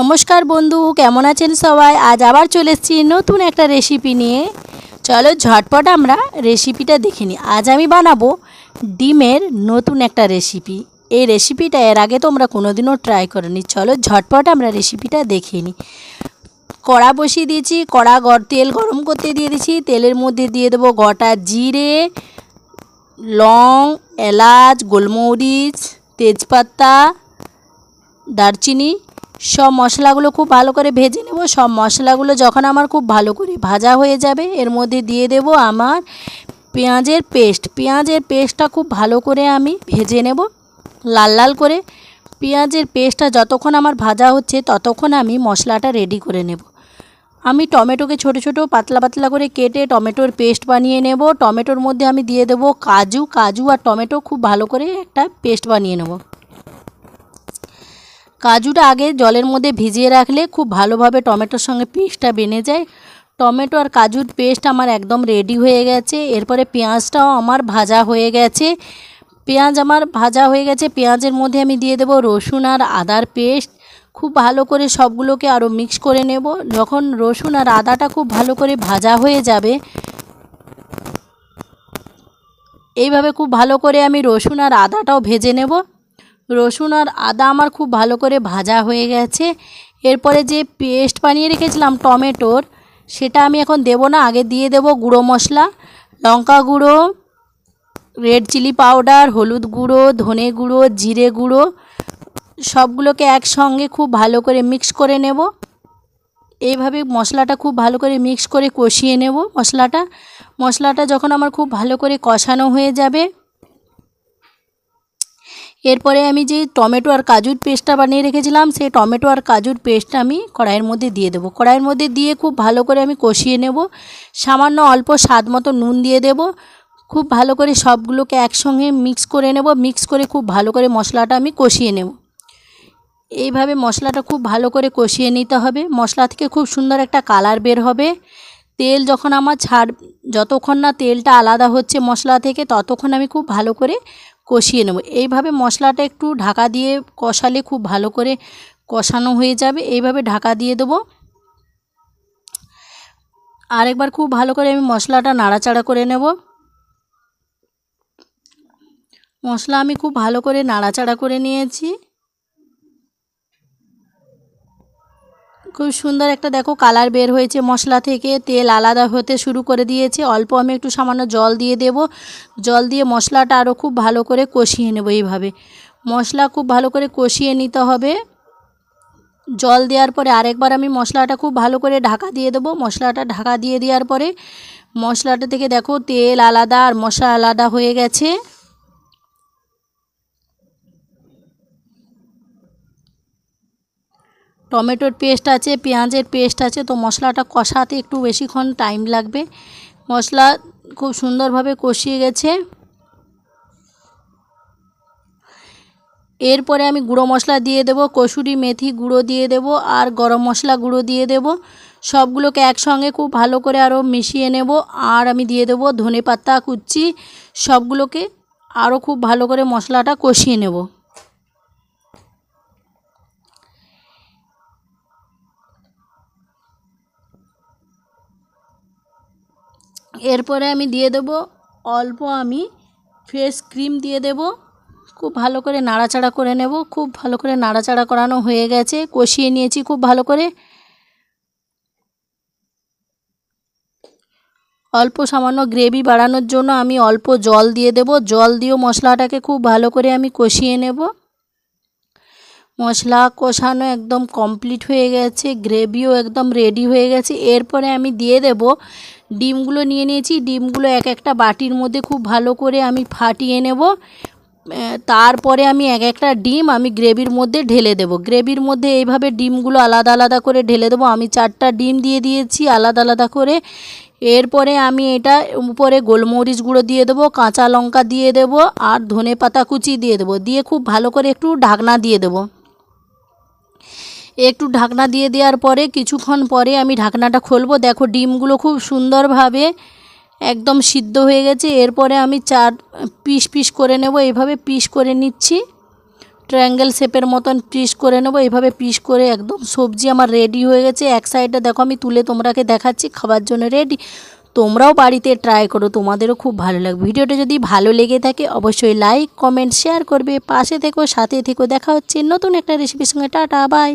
নমস্কার বন্ধু, কেমন আছেন সবাই? আজ আবার চলে এসেছি নতুন একটা রেসিপি নিয়ে। চলো ঝটপট আমরা রেসিপিটা দেখে নিই। আজ আমি বানাবো ডিমের নতুন একটা রেসিপি এই রেসিপিটা এর আগে তোমরা কোনোদিনও ট্রাই করনি। চলো ঝটপট আমরা রেসিপিটা দেখে নিই। কড়া বসিয়ে দিয়েছি, কড়া গর তেল গরম করতে দিয়ে দিয়েছি। তেলের মধ্যে দিয়ে দেবো গোটা জিরে, লং, এলাচ, গোলমরিচ, তেজপাতা, দারচিনি সব মশলাগুলো খুব ভালো করে ভেজে নেব। সব মশলাগুলো যখন আমার খুব ভালো করে ভাজা হয়ে যাবে, এর মধ্যে দিয়ে দেব আমার পেঁয়াজের পেস্ট। পেঁয়াজের পেস্টটা খুব ভালো করে আমি ভেজে নেব লাল লাল করে। পেঁয়াজের পেস্টটা যতক্ষণ আমার ভাজা হচ্ছে, ততক্ষণ আমি মশলাটা রেডি করে নেব। আমি টমেটোকে ছোট ছোট পাতলা পাতলা করে কেটে টমেটোর পেস্ট বানিয়ে নেব। টমেটোর মধ্যে আমি দিয়ে দেব কাজু। কাজু আর টমেটো খুব ভালো করে একটা পেস্ট বানিয়ে নেব। কাজুটা আগে জলের মধ্যে ভিজিয়ে রাখলে খুব ভালোভাবে টমেটোর সঙ্গে পেস্টটা বেনে যায়। টমেটো আর কাজুর পেস্ট আমার একদম রেডি হয়ে গেছে। এরপরে পেঁয়াজটাও আমার ভাজা হয়ে গেছে। পেঁয়াজ আমার ভাজা হয়ে গেছে। পেঁয়াজের মধ্যে আমি দিয়ে দেবো রসুন আর আদার পেস্ট। খুব ভালো করে সবগুলোকে আরও মিক্স করে নেব। যখন রসুন আর আদাটা খুব ভালো করে ভাজা হয়ে যাবে, এইভাবে খুব ভালো করে আমি রসুন আর আদাটাও ভেজে নেব। রসুন আর আদা আমার খুব ভালো করে ভাজা হয়ে গেছে। এরপরে যে পেস্ট বানিয়ে রেখেছিলাম টমেটোর, সেটা আমি এখন দেব না, আগে দিয়ে দেব গুঁড়ো মশলা, লঙ্কা গুঁড়ো, রেড চিলি পাউডার, হলুদ গুঁড়ো, ধনে গুঁড়ো, জিরে গুঁড়ো, সবগুলোকে একসঙ্গে খুব ভালো করে মিক্স করে নেব। এইভাবে মশলাটা খুব ভালো করে মিক্স করে কষিয়ে নেব মশলাটা। মশলাটা যখন আমার খুব ভালো করে কষানো হয়ে যাবে এরপরে আমি যে টমেটো আর কাজুর পেস্টটা বানিয়ে রেখেছিলাম, সেই টমেটো আর কাজুর পেস্টটা আমি কড়াইয়ের মধ্যে দিয়ে দেবো। কড়াইয়ের মধ্যে দিয়ে খুব ভালো করে আমি কষিয়ে নেব। সামান্য অল্প স্বাদ মতো নুন দিয়ে দেব। খুব ভালো করে সবগুলোকে একসঙ্গে মিক্স করে নেব। মিক্স করে খুব ভালো করে মশলাটা আমি কষিয়ে নেব। এইভাবে মশলাটা খুব ভালো করে কষিয়ে নিতে হবে। মশলা থেকে খুব সুন্দর একটা কালার বের হবে। তেল যখন আমার ছাড়, যতক্ষণ না তেলটা আলাদা হচ্ছে মশলা থেকে, ততক্ষণ আমি খুব ভালো করে কষিয়ে নেব। এইভাবে মশলাটা একটু ঢাকা দিয়ে কষালে খুব ভালো করে কষানো হয়ে যাবে। এইভাবে ঢাকা দিয়ে দেবো। আরেকবার খুব ভালো করে আমি মশলাটা নাড়াচাড়া করে নেব। মশলা আমি খুব ভালো করে নাড়াচাড়া করে নিয়েছি। খুব সুন্দর একটা দেখো কালার বের হয়েছে। মশলা থেকে তেল আলাদা হতে শুরু করে দিয়েছে। অল্প আমি একটু সামান্য জল দিয়ে দেব। জল দিয়ে মশলাটা আরও খুব ভালো করে কষিয়ে নেব এইভাবে। মশলা খুব ভালো করে কষিয়ে নিতে হবে। জল দেওয়ার পরে আরেকবার আমি মশলাটা খুব ভালো করে ঢাকা দিয়ে দেবো। মশলাটা ঢাকা দিয়ে দেওয়ার পরে মশলাটা থেকে দেখো তেল আলাদা আর মশলা আলাদা হয়ে গেছে। টমেটোর পেস্ট আছে, পেঁয়াজের পেস্ট আছে, তো মশলাটা কষাতে একটু বেশিক্ষণ টাইম লাগবে। মশলা খুব সুন্দরভাবে কষিয়ে গেছে। এরপরে আমি গুঁড়ো মশলা দিয়ে দেবো, কসুরি মেথি গুঁড়ো দিয়ে দেবো আর গরম মশলা গুঁড়ো দিয়ে দেবো। সবগুলোকে একসঙ্গে খুব ভালো করে আরও মিশিয়ে নেব আর আমি দিয়ে দেবো ধনে পাতা কুচি। সবগুলোকে আরও খুব ভালো করে মশলাটা কষিয়ে নেব। এরপরে আমি দিয়ে দেব অল্প আমি ফ্রেশ ক্রিম দিয়ে দেব। খুব ভালো করে নাড়াচাড়া করে নেব। খুব ভালো করে নাড়াচাড়া করানো হয়ে গেছে। কষিয়ে নিয়েছি খুব ভালো করে। অল্প সামান্য গ্রেভি বাড়ানোর জন্য আমি অল্প জল দিয়ে দেব। জল দিয়েও মশলাটাকে খুব ভালো করে আমি কষিয়ে নেব। মশলা কষানো একদম কমপ্লিট হয়ে গেছে। গ্রেভিও একদম রেডি হয়ে গেছে। এরপরে আমি দিয়ে দেব ডিমগুলো নিয়ে নিয়েছি। ডিমগুলো এক একটা বাটির মধ্যে খুব ভালো করে আমি ফাটিয়ে নেব। তারপরে আমি এক একটা ডিম আমি গ্রেভির মধ্যে ঢেলে দেব। গ্রেভির মধ্যে এইভাবে ডিমগুলো আলাদা আলাদা করে ঢেলে দেবো। আমি চারটা ডিম দিয়ে দিয়েছি আলাদা আলাদা করে। এরপরে আমি এটা উপরে গোলমরিচ গুঁড়ো দিয়ে দেবো, কাঁচা লঙ্কা দিয়ে দেবো আর ধনে পাতা কুচি দিয়ে দেবো। দিয়ে খুব ভালো করে একটু ঢাকনা দিয়ে দেবো। একটু ঢাকনা দিয়ে দেওয়ার পরে কিছুক্ষণ পরে আমি ঢাকনাটা খুলবো। দেখো ডিমগুলো খুব সুন্দরভাবে একদম সিদ্ধ হয়ে গেছে। এরপরে আমি চার পিস পিস করে নেব। এইভাবে পিস করে নিচ্ছি। ট্রায়াঙ্গেল শেপের মতন পিস করে নেব। এইভাবে পিস করে একদম সবজি আমার রেডি হয়ে গেছে। এক সাইডে দেখো আমি তুলে তোমরাকে দেখাচ্ছি, খাবার জন্য রেডি। তোমরাও বাড়িতে ট্রাই করো, তোমাদেরও খুব ভালো লাগবে। ভিডিওটা যদি ভালো লেগে থাকে অবশ্যই লাইক, কমেন্ট, শেয়ার করবে। পাশে থেকো, সাথে থেকো। দেখা হচ্ছে নতুন একটা রেসিপির সঙ্গে। Tata, bye.